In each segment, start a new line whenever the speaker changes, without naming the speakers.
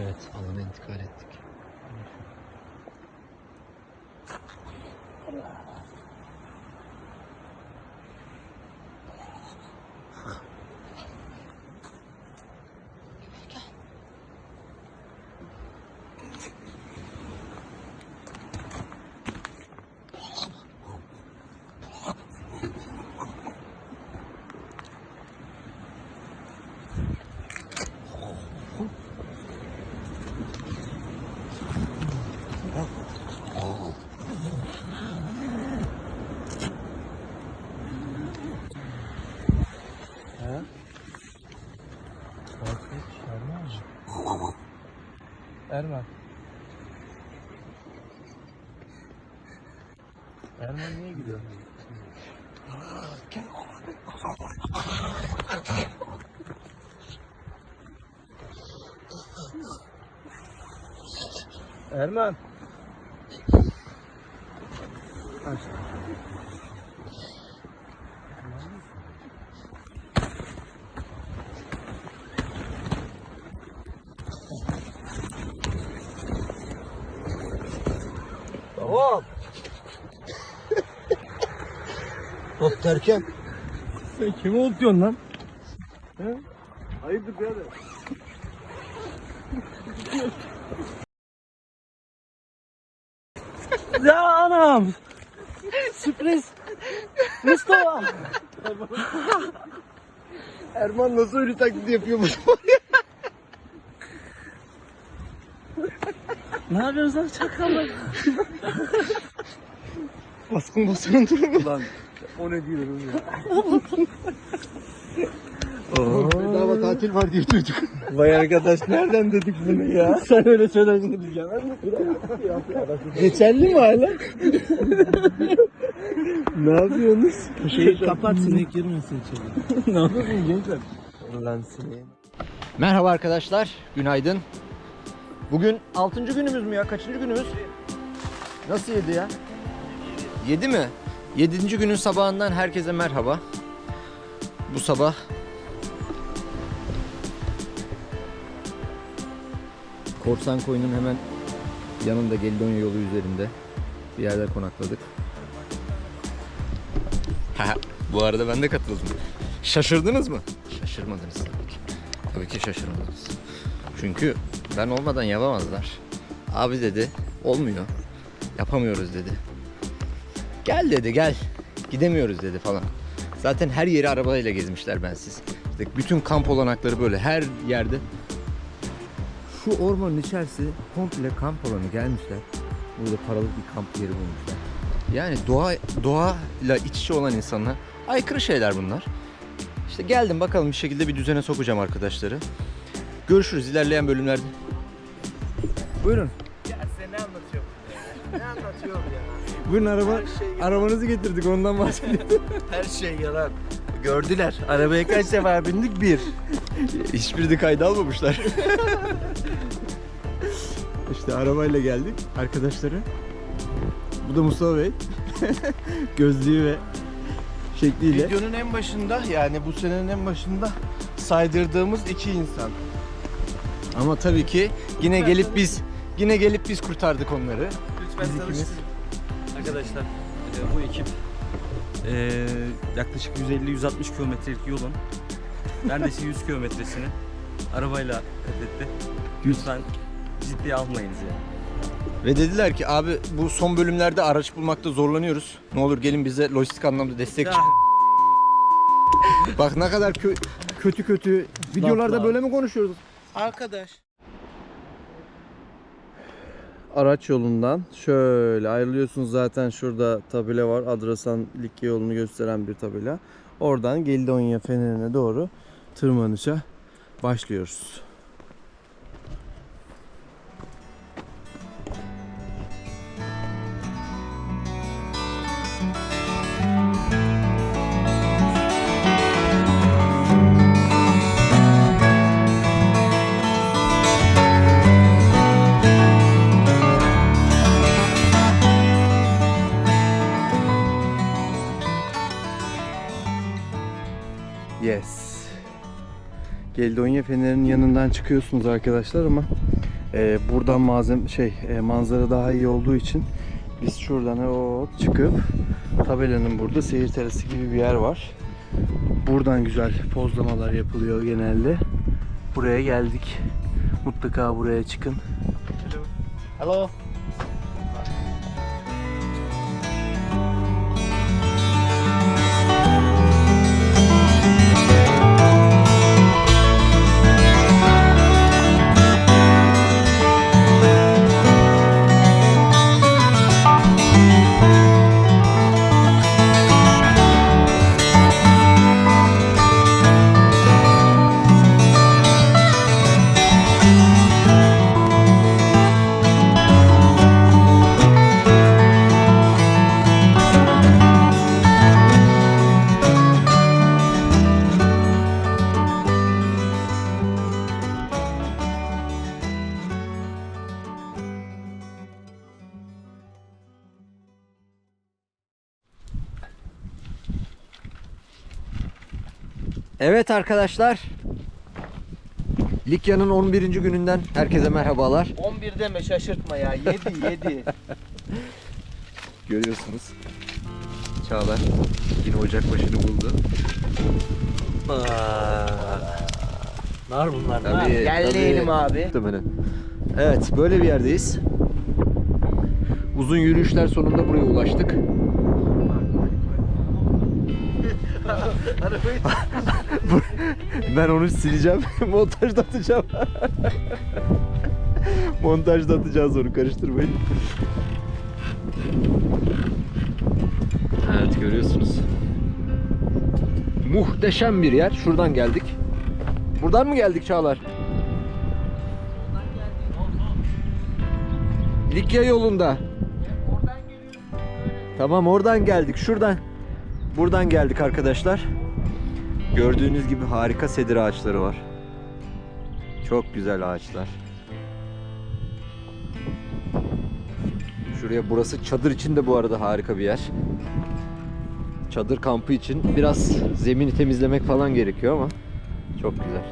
Evet, alana intikal ettik.
Erman. Erman niye gidiyor? Erman. Aç. Hop.
Hop derken
Sen kimi ot diyorsun lan? He? Hayırdır birader? ya anam! Sürpriz! Mustafa!
Erman nasıl ölü taklidi yapıyormuş?
Ne yapıyorsun lan çakallar?
Baskın basanın durumu.
Lan o ne diyor oğlum ya?
Bedava tatil var diye duyduk.
Vay arkadaş nereden dedik bunu ya? Sen öyle söyledin diyeceğim.
Geçerli mi hala?
ne yapıyorsunuz?
Şey kapat sinek girmesin içeri.
ne yapıyorsun gençler? Lan seni.
Merhaba arkadaşlar, günaydın. Bugün 6. günümüz mü ya? Kaçıncı günümüz? Nasıl 7 ya? 7 mi? 7. günün sabahından herkese merhaba. Bu sabah Korsan Koyun'un hemen yanında Gelidonya yolu üzerinde bir yerde konakladık. Bu arada ben de katıldım. Şaşırdınız mı? Şaşırmadınız tabii ki. Tabii ki şaşırmadınız. Çünkü ben olmadan yapamazlar. Abi dedi olmuyor. Yapamıyoruz dedi. Gel dedi gel. Gidemiyoruz dedi falan. Zaten her yeri arabayla gezmişler bensiz. İşte bütün kamp olanakları böyle her yerde. Şu ormanın içerisi komple kamp alanı gelmişler. Burada paralı bir kamp yeri bulmuşlar. Yani doğa doğayla iç içe olan insanlar aykırı şeyler bunlar. İşte geldim bakalım bir şekilde bir düzene sokacağım arkadaşları. Görüşürüz ilerleyen bölümlerde. Buyurun.
Ya sen ne anlatıyorsun? ne anlatıyorum ya?
Buyurun araba
Her şey yalan.
arabanızı getirdik ondan bahsediyorum.
Her şey yalan. Gördüler. Arabaya kaç defa bindik? Bir.
Hiçbirini kayda almamışlar. işte arabayla geldik arkadaşları. Bu da Mustafa Bey. Gözlüğü ve şekliyle.
Videonun en başında yani bu senenin en başında saydırdığımız iki insan.
Ama tabii ki yine gelip biz yine gelip biz kurtardık onları.
Lütfen
Biz ikimiz.
Arkadaşlar e, bu ekip e, yaklaşık 150-160 kilometrelik yolun neredeyse 100 kilometresini arabayla kat etti. Lütfen ciddiye almayınız yani.
Ve dediler ki abi bu son bölümlerde araç bulmakta zorlanıyoruz. Ne olur gelin bize lojistik anlamda destek çıkın. Bak ne kadar kö- kötü kötü videolarda böyle mi konuşuyoruz?
Arkadaş.
araç yolundan şöyle ayrılıyorsunuz zaten şurada tabela var. Adrasan Likya yolunu gösteren bir tabela. Oradan Gelidonya Feneri'ne doğru tırmanışa başlıyoruz. Yes. Gelidonya Feneri'nin yanından çıkıyorsunuz arkadaşlar ama Ee, buradan malzeme şey e, manzara daha iyi olduğu için biz şuradan hop çıkıp tabelanın burada seyir terası gibi bir yer var. Buradan güzel pozlamalar yapılıyor genelde. Buraya geldik. Mutlaka buraya çıkın.
Hello.
Evet arkadaşlar. Likya'nın 11. gününden herkese merhabalar.
11 deme şaşırtma ya. 7 7.
Görüyorsunuz. Çağlar yine ocak başını buldu.
Nar bunlar. nar.
Tabii,
Gelleyelim
tabii.
abi.
Muhtemelen. Evet böyle bir yerdeyiz. Uzun yürüyüşler sonunda buraya ulaştık. ben onu sileceğim. Montajda atacağım. Montajda atacağız onu karıştırmayın. Evet görüyorsunuz. Muhteşem bir yer. Şuradan geldik. Buradan mı geldik Çağlar? Likya yolunda. Tamam oradan geldik. Şuradan. Buradan geldik arkadaşlar. Gördüğünüz gibi harika sedir ağaçları var. Çok güzel ağaçlar. Şuraya burası çadır için de bu arada harika bir yer. Çadır kampı için biraz zemini temizlemek falan gerekiyor ama çok güzel.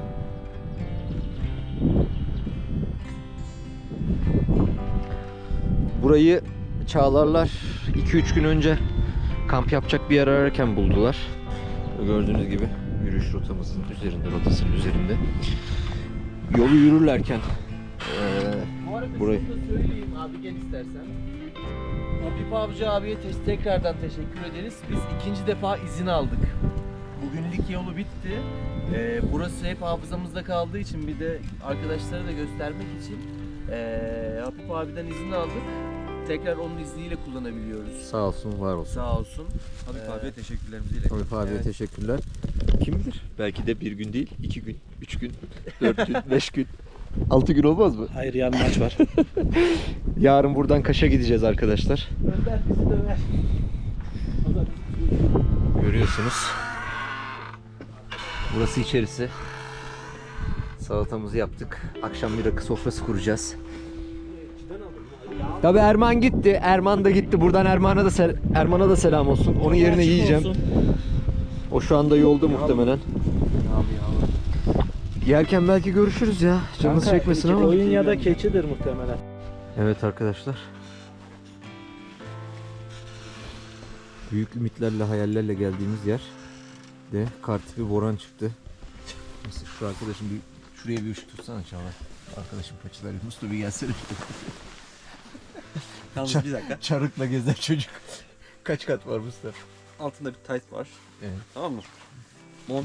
Burayı Çağlarlar 2-3 gün önce kamp yapacak bir yer ararken buldular. Gördüğünüz gibi yürüyüş rotamızın üzerinde, rotasının üzerinde. Yolu yürürlerken
arada
Burayı.
söyleyeyim abi gel istersen. Habib Avcı abiye te- tekrardan teşekkür ederiz. Biz ikinci defa izin aldık. Bugünlük yolu bitti. Ee, burası hep hafızamızda kaldığı için bir de arkadaşlara da göstermek için ee, Habib abiden izin aldık. Tekrar onun izniyle kullanabiliyoruz.
sağ olsun, var olsun.
Sağ olsun.
Habib
Ee,
abiye teşekkürlerimizi iletelim.
Habib abiye
Evet.
teşekkürler. Kim bilir? Belki de bir gün değil, iki gün, üç gün, dört gün, beş gün, altı gün olmaz mı?
Hayır yarın maç var.
Yarın buradan Kaş'a gideceğiz arkadaşlar.
Önder bizi döver.
Görüyorsunuz. Burası içerisi. Salatamızı yaptık. Akşam bir rakı sofrası kuracağız. Tabi Erman gitti. Erman da gitti. Buradan Erman'a da sel- Erman'a da selam olsun. Onun yerine yiyeceğim. O şu anda yolda muhtemelen. Yerken belki görüşürüz ya. Canınız
Kanka,
çekmesin ama.
Oyun ya da keçidir muhtemelen.
Evet arkadaşlar. Büyük ümitlerle, hayallerle geldiğimiz yer de kar tipi boran çıktı. Mesela şu arkadaşım bir şuraya bir ışık tutsana Çağlar. Arkadaşım paçaları Mustafa bir gelsene.
Yalnız bir dakika.
Çarıkla gezer çocuk. Kaç kat var Mustafa?
Altında bir tight var.
Evet.
Tamam mı?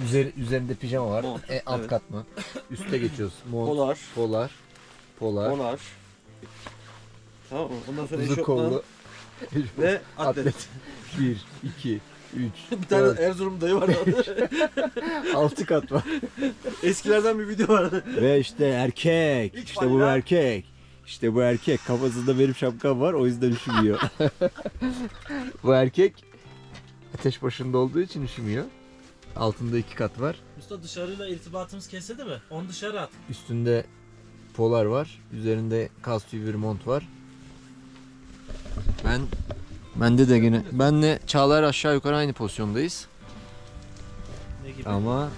Üzeri, üzerinde pijama var.
Mont,
E, alt
evet.
kat mı? Üste geçiyoruz. Mont,
Polar.
polar, polar,
Polar. Tamam mı? Ondan sonra
uzun
eşofman
kollu,
ve atlet.
atlet. 1, 2, 3,
bir tane Erzurum dayı vardı.
6 kat var.
Eskilerden bir video vardı.
Ve işte erkek.
İlk
işte bu erkek. İşte bu erkek. Kafasında benim şapkam var o yüzden üşümüyor. bu erkek ateş başında olduğu için üşümüyor. Altında iki kat var.
Usta dışarıyla irtibatımız kesildi mi? Onu dışarı at.
Üstünde polar var. Üzerinde kas tüyü bir mont var. Ben bende de gene benle Çağlar aşağı yukarı aynı pozisyondayız.
Ne gibi?
Ama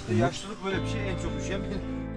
İşte yaşlılık böyle bir şey en çok üşüyen benim.